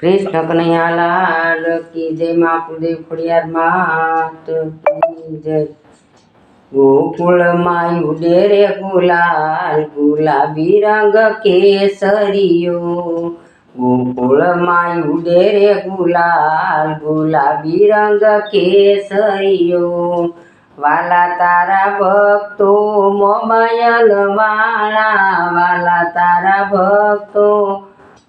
કૃષ્ણ કનૈયા લાલ કી જય મા કુલદેવ ખોડિયાર માત કી જય. ગોકુળમાં ઉડે રે ગુલાલ ગુલાબી રંગ કેસરિયો ગોકુળમાં ઉડે રે ગુલાલ ગુલાબી રંગ કેસરિયો વાલા તારા ભક્તો મોબાયલ વાળા, વાલા તારા ભક્તો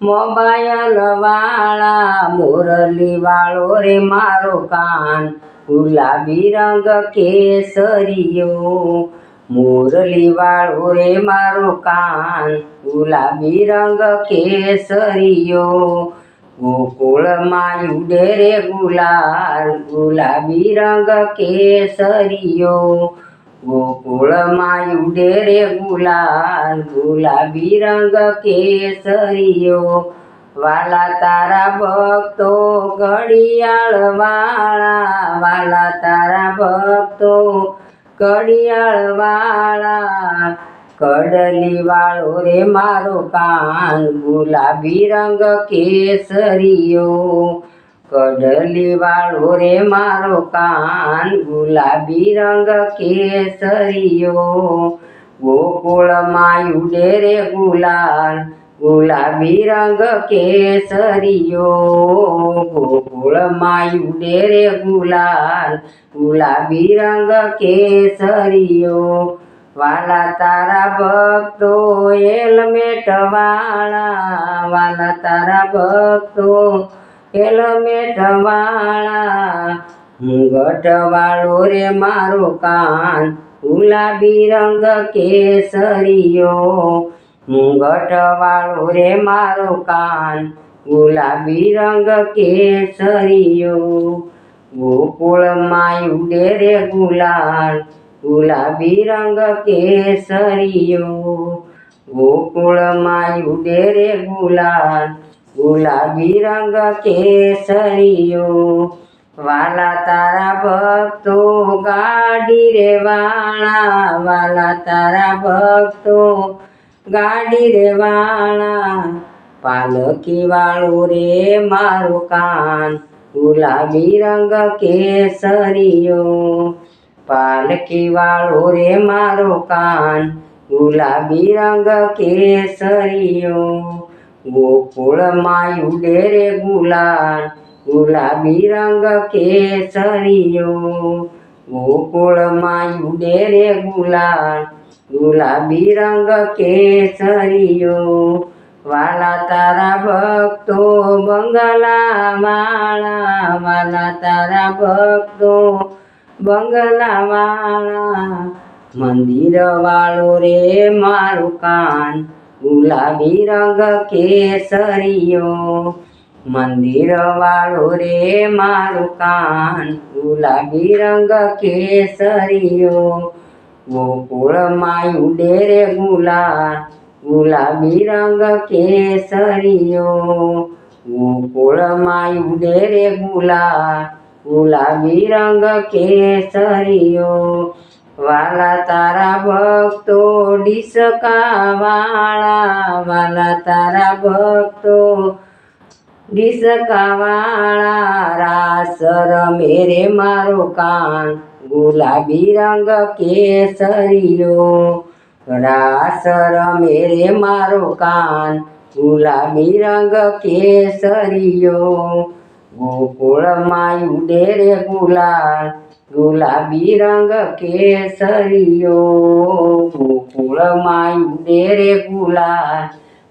મોબાઈલ વાળા મોરલી વાળો રે મારો કાન. ગુલાબી રંગ કેસરીયો મોરલી વાળો રે મારો કાન. ગુલાબી રંગ કેસરીયો ગોકુળમાં ઉડે રે ગુલાલ. ગુલાબી રંગ કેસરીયો ગોકુળમાં ઉડે રે ગુલાલ, ગુલાબી રંગ કેસરીઓ. વાલા તારા ભક્તો ઘડિયાળ વાળા, વાલા તારા ભક્તો ઘડિયાળ વાળા. કડલી વાળો રે મારો કાન, ગુલાબી રંગ કેસરીયો કડલી વાળો રે મારો કાન, ગુલાબી રંગ કેસરીયો. ગોકુળમાં ઉડે રે ગુલાલ, ગુલાબી રંગ કેસરીયો. ગોકુળમાં ઉડે રે ગુલાલ, ગુલાબી રંગ કેસરીયો. વાલા તારા ભક્તો હેલ્મેટ વાળા, વાલા તારા ભક્તો હેલ્મેટ વાળા મુગટ વાળો રે મારો કાન, ગુલાબી રંગ કેસરીયો. મુગટ વાળો રે મારો કાન, ગુલાબી રંગ કેસરીયો. ગોકુળમાં ઉડે રે ગુલાલ, ગુલાબી રંગ કેસરીયો. ગોકુળમાં ઉડે રે ગુલાલ ગુલાબી રંગ કેસરીયો વાલા તારા ભક્તો ગાડી રે વાળા, વાલા તારા ભક્તો ગાડી રે વાળા પાલકી વાળું રે મારું કાન. ગુલાબી રંગ કેસરીયો પાલકી વાળું રે મારું કાન. ગુલાબી રંગ કેસરીયો ગોકુળમાં ઉડે રે ગુલાલ, ગુલાબી રંગ કેસરીયો ગોકુળમાં ઉડે રે ગુલાલ, ગુલાબી રંગ કેસરીયો વાલા તારા ભક્તો બંગલા વાળા વાલા તારા ભક્તો બંગલા વાળા મંદિર વાળો રે મારું કાન ગુલાબી રંગ કેસરીયો મંદિર વાળો રે મારું કાન, ગુલાબી રંગ કેસરીયો ગોકુળ માયું ડેરે ગુલાલ, ગુલાબી રંગ કેસરીયો ગોકુળ માયું ડેરે ગુલાલ, ગુલાબી રંગ કેસરીયો વાલા તારા ભક્તો ડિસકા વાળા, વાલા તારા ભક્તો ડિસકા વાળા, રાસ રમે મારો કાન, ગુલાબી રંગ કેસરીયો રાસ રમે મારો કાન, ગુલાબી રંગ કેસરીયો ગોકુળમાં ઉડે રે ગુલાલ, ગુલાબી રંગ કેસરીયો ગોકુળમાં ઉડે રે ગુલાલ,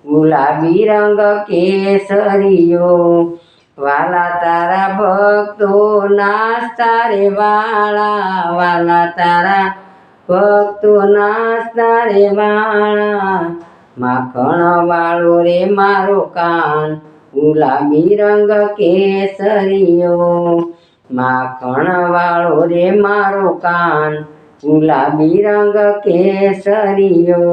ગુલાબી રંગ કેસરીયો વાલા તારા ભક્તો નાસ્તા રે વાળા, વાલા તારા ભક્તો નાસ્તા રે વાળા. માખણ વાળો રે મારો કાન ગુલાબી રંગ કેસરિયો માખણ વાળો રે મારો કાન, ગુલાબી રંગ કેસરિયો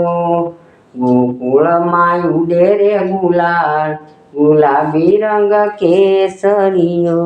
ગોકુળમાં ઉડે રે ગુલાલ, ગુલાબી રંગ કેસરીયો